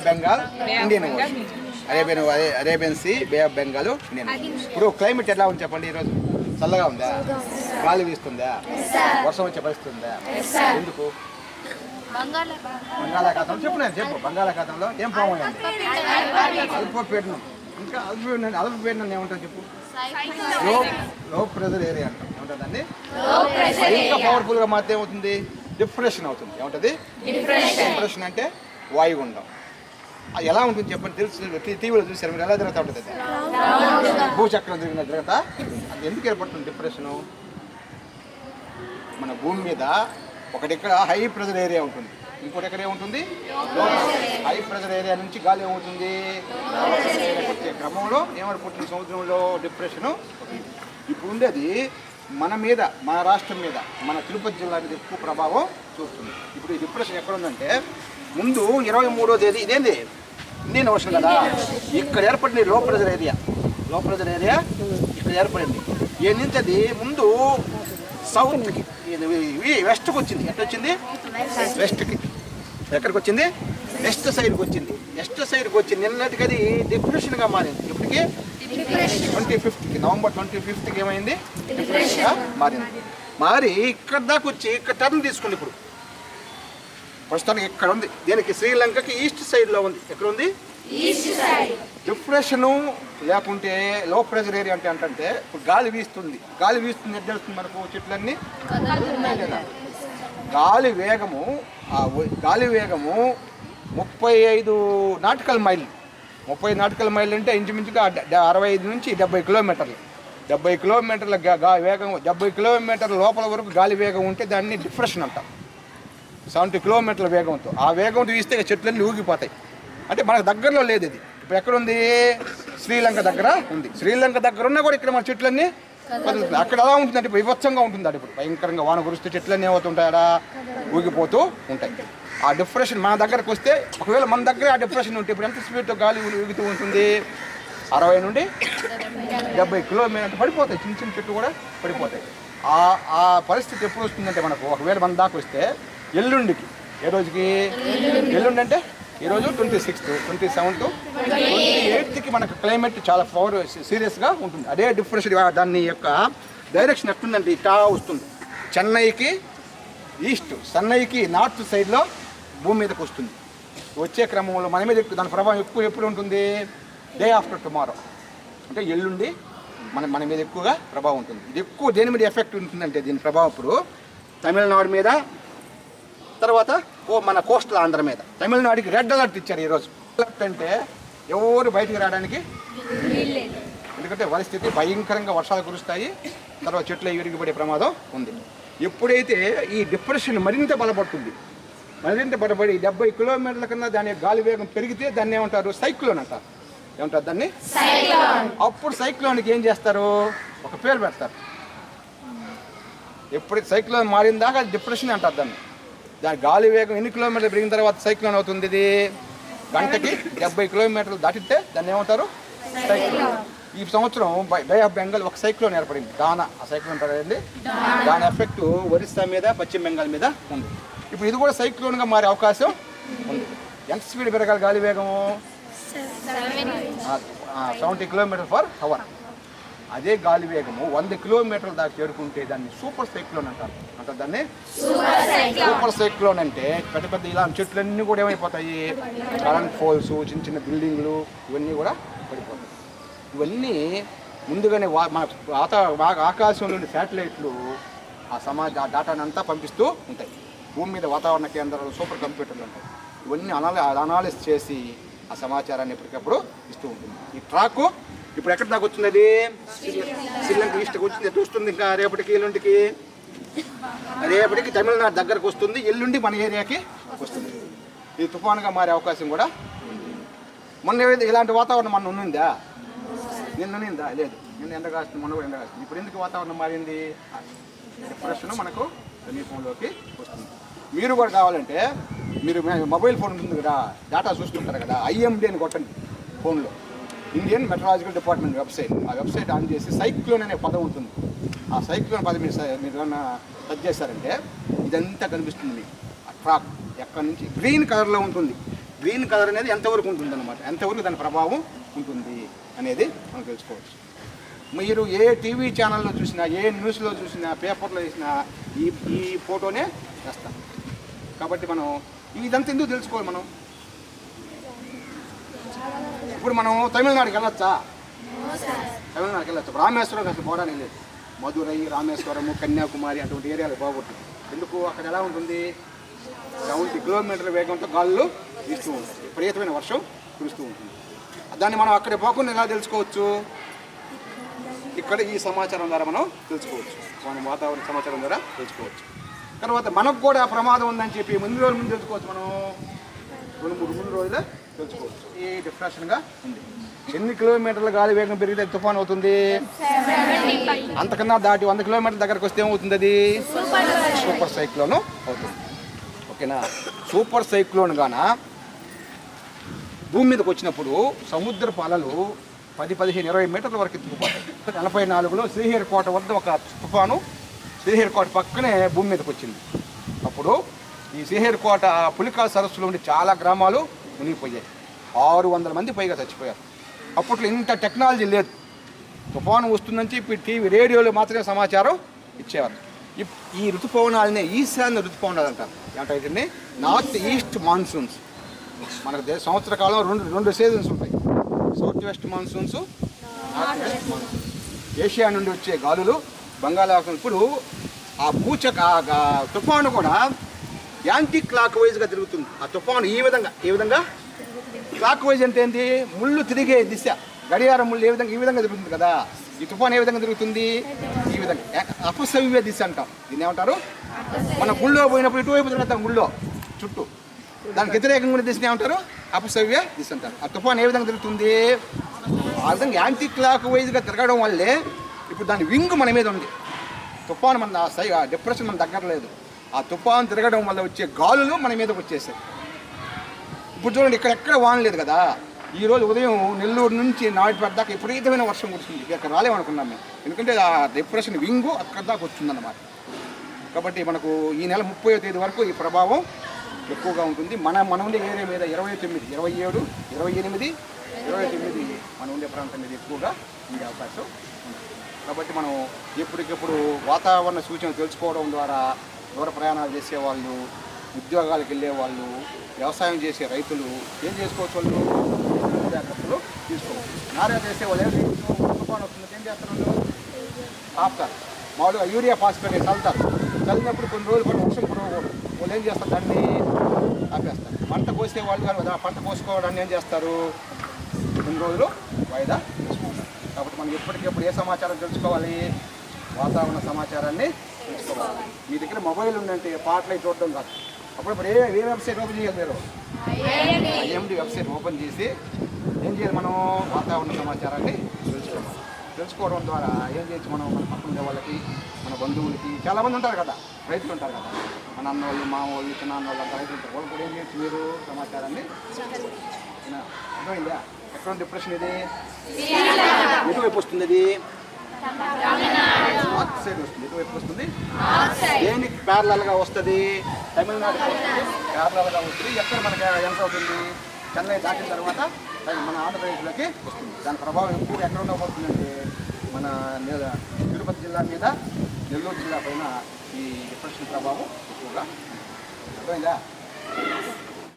Of Bengal Indian Arabian Arabian sea bay of Bengal Indian ఇప్పుడు climate ఎలా ఉంది చెప్పండి ఈరోజు? చల్లగా ఉందా? గాలి వీస్తుందా? వర్షం వచ్చే పరిస్థితి ఉందా? ఎందుకు? బంగాళాఖాతంలో చెప్పు నేను చెప్పు. బంగాళాఖాతంలో ఏం ప్రాబ్లం అల్పపీడనం. ఇంకా అల్పపీడనం అల్పపీడనం ఏమంటారు చెప్పు? లో లో ప్రెజర్ ఏరియా అంటాం. ఏమంటుందండి ఇంకా పవర్ఫుల్గా మాత్రం ఏమవుతుంది? డిప్రెషన్ అవుతుంది. ఏమంటది? డిప్రెషన్ అంటే వాయుగుండం. ఎలా ఉంటుంది చెప్పండి? తెలుసు. టీవీలో చూసారు మీరు ఎలా జరుగుతూ ఉంటుంది భూచక్రం తిరిగిన తిరగత అది ఎందుకు ఏర్పడుతుంది? డిప్రెషను మన భూమి మీద ఒకటి ఇక్కడ హై ప్రెజర్ ఏరియా ఉంటుంది. ఇంకోటి ఎక్కడ ఏముంటుంది? హై ప్రెజర్ ఏరియా నుంచి గాలి ఏమవుతుంది? వచ్చే క్రమంలో ఏమనుకుంటుంది? సముద్రంలో డిప్రెషను ఇప్పుడు ఉండేది మన మీద మన రాష్ట్రం మీద మన తిరుపతి జిల్లా మీద ఎక్కువ ప్రభావం చూస్తుంది. ఇప్పుడు ఈ డిప్రెషన్ ఎక్కడ ఉందంటే ముందు ఇరవై మూడో తేదీ ఇదేంది? ఇండియన్ ఓషన్ కదా? ఇక్కడ ఏర్పడింది low pressure area. Low pressure area ఇక్కడ ఏర్పడింది. ఏ నుంచి అది ముందు సౌత్కి వెస్ట్కి వచ్చింది. ఎట్లా వచ్చింది వెస్ట్కి ఎక్కడికి వచ్చింది? వెస్ట్ సైడ్కి వచ్చింది. వెస్ట్ సైడ్కి వచ్చి నిన్నటికి అది డిప్రెషన్గా మారింది. ఇప్పటికి ట్వంటీ ఫిఫ్త్కి నవంబర్ ట్వంటీ ఫిఫ్త్కి ఏమైంది? డిప్రెషన్గా మారింది. మారి ఇక్కడ దాకా వచ్చి ఇక్కడ టర్న్ తీసుకుంది ఇప్పుడు. ప్రస్తుతానికి ఇక్కడ ఉంది దీనికి శ్రీలంకకి ఈస్ట్ సైడ్లో ఉంది. ఎక్కడ ఉంది డిప్రెషను లేకుంటే లో ప్రెషర్ ఏరియా అంటే అంటే ఇప్పుడు గాలి వీస్తుంది. గాలి వీస్తుంది ఎట్లా తెలుస్తుంది మనకు? చెట్లన్నీ గాలి వేగము ఆ గాలి వేగము ముప్పై ఐదు నాటికల్ మైల్ ముప్పై నాటికల్ మైల్ అంటే ఇంచుమించుగా అరవై ఐదు నుంచి డెబ్బై కిలోమీటర్లు. డెబ్బై కిలోమీటర్ల వేగం డెబ్బై కిలోమీటర్ల లోపల వరకు గాలి వేగం ఉంటే దాన్ని డిప్రెషన్ అంటాం. సెవెంటీ కిలోమీటర్ల వేగంతో. ఆ వేగంతో తీస్తే చెట్లన్నీ ఊగిపోతాయి. అంటే మనకు దగ్గరలో లేదు ఇది. ఇప్పుడు ఎక్కడుంది? శ్రీలంక దగ్గర ఉంది. శ్రీలంక దగ్గర ఉన్నా కూడా ఇక్కడ మన చెట్లన్నీ కదులుతుంది అక్కడ ఎలా ఉంటుందంటే విభత్సంగా ఉంటుంది అది ఇప్పుడు. భయంకరంగా వాన కురిస్తే చెట్లన్నీ ఏమవుతుంటాయా ఊగిపోతూ ఉంటాయి. ఆ డిప్రెషన్ మన దగ్గరకు వస్తే ఒకవేళ మన దగ్గర ఆ డిప్రెషన్ ఉంటే ఇప్పుడు ఎంత స్పీడ్తో గాలి ఊగుతూ ఉంటుంది? అరవై నుండి డెబ్బై కిలోమీటర్ పడిపోతాయి. చిన్న చిన్న చెట్లు కూడా పడిపోతాయి. ఆ ఆ పరిస్థితి ఎప్పుడు వస్తుందంటే మనకు ఒకవేళ మన దాకా వస్తే ఎల్లుండికి. ఏ రోజుకి? ఎల్లుండి అంటే ఈరోజు twenty sixth twenty seventh. Twenty ఎయిత్కి మనకు క్లైమేట్ చాలా పవర్ సీరియస్గా ఉంటుంది. అదే డిఫరెన్స్ దాని యొక్క డైరెక్షన్ ఎట్లుందంటే ఇటా వస్తుంది. చెన్నైకి ఈస్ట్ చెన్నైకి నార్త్ సైడ్లో భూమి మీదకి వస్తుంది. వచ్చే క్రమంలో మన మీద ఎక్కువ దాని ప్రభావం ఎక్కువ ఎప్పుడు ఉంటుంది? డే ఆఫ్టర్ టుమారో అంటే ఎల్లుండి మన మన మీద ఎక్కువగా ప్రభావం ఉంటుంది. ఇది ఎక్కువ దేని మీద ఎఫెక్ట్ ఉంటుందంటే దీని ప్రభావం ఇప్పుడు తమిళనాడు మీద తర్వాత ఓ మన కోస్టల్ ఆంధ్ర మీద. తమిళనాడుకి రెడ్ అలర్ట్ ఇచ్చారు ఈరోజు. అలర్ట్ అంటే ఎవరు బయటికి రావడానికి ఎందుకంటే పరిస్థితి భయంకరంగా వర్షాలు కురుస్తాయి. తర్వాత చెట్లు విరిగిపడే ప్రమాదం ఉంది. ఎప్పుడైతే ఈ డిప్రెషన్ మరింత బలపడుతుంది మరింత బలపడి డెబ్బై కిలోమీటర్ల కన్నా దాని గాలి వేగం పెరిగితే దాన్ని ఏమంటారు? సైక్లోన్ అంటారు. ఏమంటారు దాన్ని? అప్పుడు సైక్లోన్కి ఏం చేస్తారు? ఒక పేరు పెడతారు. ఎప్పుడు సైక్లోన్ మారిన దాకా అది డిప్రెషన్ అంటారు దాన్ని. దాని గాలి వేగం ఎన్ని కిలోమీటర్లు పెరిగిన తర్వాత సైక్లోన్ అవుతుంది ఇది? గంటకి డెబ్బై కిలోమీటర్లు దాటితే దాన్ని ఏమంటారు? సైక్లోన్. ఈ సంవత్సరం బై ఆఫ్ బెంగాల్ ఒక సైక్లోన్ ఏర్పడింది. దానా ఆ సైక్లోన్ పడింది దాని ఎఫెక్ట్ ఒరిస్సా మీద పశ్చిమ బెంగాల్ మీద ఉంది. ఇప్పుడు ఇది కూడా సైక్లోన్గా మారే అవకాశం ఉంది. ఎంత స్పీడ్ పెరగాలి గాలి వేగము? Seventy kilometre per hour. అదే గాలి వేగము వంద కిలోమీటర్ల దాకా చేరుకుంటే దాన్ని సూపర్ సైక్లోన్ అంటారు. అంటారు దాన్ని? Super cyclone. అంటే పెద్ద పెద్ద ఇలాంటి చెట్లన్నీ కూడా ఏమైపోతాయి. కరెంట్ పోల్స్ చిన్న చిన్న బిల్డింగ్లు ఇవన్నీ కూడా పడిపోతాయి. ఇవన్నీ ముందుగానే వా మన వాత బాగా ఆకాశంలోని శాటిలైట్లు ఆ సమాజ ఆ డాటాని అంతా పంపిస్తూ ఉంటాయి. భూమి మీద వాతావరణ కేంద్రాలు సూపర్ కంప్యూటర్లు ఉంటాయి. ఇవన్నీ అనాలి అనాలిస్ చేసి ఆ సమాచారాన్ని ఎప్పటికప్పుడు ఇస్తూ ఉంటుంది. ఈ ట్రాక్ ఇప్పుడు ఎక్కడ దాకా వచ్చింది అది శ్రీలంక ఈస్ట్కి వచ్చింది. ఎటు వస్తుంది ఇంకా? రేపటికి ఎల్లుండికి? రేపటికి తమిళనాడు దగ్గరకు వస్తుంది. ఎల్లుండి మన ఏరియాకి వస్తుంది. ఇది తుఫానుగా మారే అవకాశం కూడా ఉంది. మొన్న ఇలాంటి వాతావరణం మన ఉన్నిందా? నిన్న ఉన్నిందా? లేదు. నిన్న ఎండ కాస్తుంది. మొన్న కూడా ఎండ కాస్తుంది. ఇప్పుడు ఎందుకు వాతావరణం మారింది? డిప్రెషన్ మనకు సమీపంలోకి వస్తుంది. మీరు కూడా కావాలంటే మీరు మొబైల్ ఫోన్ ఉంటుంది కదా. డేటా చూస్తుంటారు కదా. ఐఎండి అని కొట్టండి ఫోన్లో. ఇండియన్ మెట్రాలజికల్ డిపార్ట్మెంట్ వెబ్సైట్ ఆ వెబ్సైట్ ఆన్ చేసి సైక్లోన్ అనే పదం ఉంటుంది. ఆ సైక్లోన్ పదం మీరు మీరు ఏమన్నా టచ్ చేశారంటే ఇదంతా కనిపిస్తుంది మీకు. ఆ ట్రాక్ ఎక్కడి నుంచి గ్రీన్ కలర్లో ఉంటుంది. గ్రీన్ కలర్ అనేది ఎంతవరకు ఉంటుంది అనమాట ఎంతవరకు దాని ప్రభావం ఉంటుంది అనేది మనం తెలుసుకోవచ్చు. మీరు ఏ టీవీ ఛానల్లో చూసినా ఏ న్యూస్లో చూసినా పేపర్లో చూసినా ఈ ఈ ఫోటోనే వేస్తాం కాబట్టి మనం ఇదంతా ఎందుకు తెలుసుకోవాలి మనం? ఇప్పుడు మనం తమిళనాడుకి వెళ్ళొచ్చా? తమిళనాడుకి వెళ్ళొచ్చు? రామేశ్వరం అసలు పోవడానికి లేదు. మధురై రామేశ్వరము కన్యాకుమారి అటువంటి ఏరియాలు బాగుంటుంది ఎందుకు? అక్కడ ఎలా ఉంటుంది? సెవెంటీ కిలోమీటర్ల వేగంతో గాలులు వీస్తూ ఉంటుంది విపరీతమైన వర్షం కురుస్తూ ఉంటుంది. దాన్ని మనం అక్కడ పోకుండా ఎలా తెలుసుకోవచ్చు? ఇక్కడ ఈ సమాచారం ద్వారా మనం తెలుసుకోవచ్చు. మన వాతావరణ సమాచారం ద్వారా తెలుసుకోవచ్చు. తర్వాత మనకు కూడా ప్రమాదం ఉందని చెప్పి ముందు రోజుల ముందు తెలుసుకోవచ్చు మనం. రెండు మూడు మూడు రోజులే ఈ డిఫరెషన్గా ఉంది. ఎన్ని కిలోమీటర్ల గాలి వేగం పెరిగితే తుఫాన్ అవుతుంది? అంతకన్నా దాటి వంద కిలోమీటర్ల దగ్గరకు వస్తే ఏమవుతుంది అది? సూపర్ సైక్లోన్ అవుతుంది. ఓకేనా? సూపర్ సైక్లోన్ గాన భూమి మీదకి వచ్చినప్పుడు సముద్ర పాలలు పది పదిహేను ఇరవై మీటర్ల వరకు ఎత్తుకుపోతాయి నలభై నాలుగులో శ్రీహరికోట వద్ద ఒక తుఫాను శ్రీహరికోట పక్కనే భూమి మీదకి వచ్చింది. అప్పుడు ఈ శ్రీహరికోట పులికా సరస్సులో ఉండి చాలా గ్రామాలు మునిగిపోయాయి. ఆరు వందల మంది పైగా చచ్చిపోయారు. అప్పట్లో ఇంత టెక్నాలజీ లేదు. తుఫాను వస్తుందని చెప్పి టీవీ రేడియోలో మాత్రమే సమాచారం ఇచ్చేవారు. ఇప్- ఈ ఋతుపవనాలనే ఈశాన్య ఋతుపవనాలు అంటారు ఏమంటే నార్త్ ఈస్ట్ మాన్సూన్స్. మనకు సంవత్సర కాలం రెండు రెండు సీజన్స్ ఉంటాయి. South west monsoons north west monsoons. Asia నుండి వచ్చే గాలులు బంగాళాఖాతం. ఇప్పుడు ఆ పూచక తుఫాను కూడా యాంటీ క్లాక్ వైజ్గా తిరుగుతుంది. ఆ తుఫాను ఈ విధంగా ఈ విధంగా? క్లాక్ వైజ్ అంటే ఏంటి? ముళ్ళు తిరిగే దిశ. గడియారం ముళ్ళు ఏ విధంగా ఈ విధంగా తిరుగుతుంది కదా. ఈ తుఫాన్ ఏ విధంగా తిరుగుతుంది? ఈ విధంగా. అపసవ్య దిశ అంటాం. దీన్ని ఏమంటారు? మన గుళ్ళో పోయినప్పుడు ఇటువైపు తిరుగుతాం గుళ్ళో చుట్టూ. దానికి వ్యతిరేకంగా ఉన్న దిశని ఏమంటారు? అపసవ్య దిశ అంటారు. ఆ తుఫాన్ ఏ విధంగా తిరుగుతుంది? ఆ విధంగా యాంటీ క్లాక్ వైజ్గా తిరగడం వల్లే ఇప్పుడు దాని వింగ్ మన మీద ఉంది. తుఫాన్ మన డిప్రెషన్ మన దగ్గర లేదు. ఆ తుఫాన్ తిరగడం వల్ల వచ్చే గాలులు మన మీదకి వచ్చేసాయి. ఇప్పుడు చూడండి ఇక్కడెక్కడ వానలేదు వాన లేదు కదా. ఈ రోజు ఉదయం నెల్లూరు నుంచి నాటిపేట దాకా విపరీతమైన వర్షం కురిసింది. ఇక్కడ రాలేమనుకున్నాం మేము. ఎందుకంటే ఆ డిప్రెషన్ వింగు అక్కడ దాకా వచ్చిందన్నమాట కాబట్టి మనకు ఈ నెల ముప్పై తేదీ వరకు ఈ ప్రభావం ఎక్కువగా ఉంటుంది. మన మన ఉండే ఏరియా మీద ఇరవై తొమ్మిది ఇరవై ఏడు ఇరవై ఎనిమిది ఇరవై తొమ్మిది మన ఉండే ప్రాంతం మీద ఎక్కువగా ఉండే అవకాశం ఉంది. కాబట్టి మనం ఎప్పటికెప్పుడు వాతావరణ సూచన తెలుసుకోవడం ద్వారా దూర ప్రయాణాలు చేసేవాళ్ళు ఉద్యోగాలకు వెళ్ళే వాళ్ళు వ్యవసాయం చేసే రైతులు ఏం చేసుకోవచ్చు వాళ్ళు? జాగ్రత్తలు తీసుకోవచ్చు నారా చేసే వాళ్ళు ఏం చేయొచ్చు? వస్తుంది ఏం చేస్తారు వాళ్ళు? ఆపుతారు. మామూలుగా యూరియా ఫాస్ఫేట్ చల్లుతారు. చల్లినప్పుడు కొన్ని రోజులు పాటు వర్షం కురవకూడదు. వాళ్ళు ఏం చేస్తారు? దాన్ని ఆపేస్తారు. పంట కోసే వాళ్ళు కానీ పంట కోసుకోవడాన్ని ఏం చేస్తారు? కొన్ని రోజులు వాయిదా తీసుకుంటారు కాబట్టి మనం ఎప్పటికెప్పుడు ఏ సమాచారం తెలుసుకోవాలి? వాతావరణ సమాచారాన్ని తెలుసుకోవాలి. మీ దగ్గర మొబైల్ ఉందంటే పాటలు చూడడం కాదు. అప్పుడప్పుడు ఏ ఏ వెబ్సైట్ ఓపెన్ చేయాలి మీరు? ఐఎండి. వెబ్సైట్ ఓపెన్ చేసి ఏం చేయాలి మనం వాతావరణ సమాచారాన్ని తెలుసుకోవాలి. తెలుసుకోవడం ద్వారా ఏం చేయొచ్చు మనం? మన పక్కన వాళ్ళకి మన బంధువులకి చాలామంది ఉంటారు కదా రైతులు ఉంటారు కదా. మన అన్న వాళ్ళు మా వాళ్ళు చిన్న వాళ్ళు అంతా రైతులు ఉంటారు. వాళ్ళు కూడా ఏం చేయొచ్చు మీరు సమాచారాన్ని? అర్థమైందా? ఎక్కడ డిప్రెషన్ ఇది? ఎటువైపు వస్తుంది అది నార్త్ సైడ్ వస్తుంది. ఎటువైపు వస్తుంది. దేనికి ప్యారలల్ వస్తుంది? తమిళనాడుకి వస్తుంది. ప్యారలల్ వస్తుంది. ఎక్కడ మనకి ఎంత అవుతుంది? చెన్నై దాటిన తర్వాత మన ఆంధ్రప్రదేశ్లోకి వస్తుంది. దాని ప్రభావం ఎక్కువ ఎక్కడ ఉండబోతుందంటే మన తిరుపతి జిల్లా మీద నెల్లూరు జిల్లా పైన ఈ డిప్రెషన్ ప్రభావం ఎక్కువగా అర్థమైందా?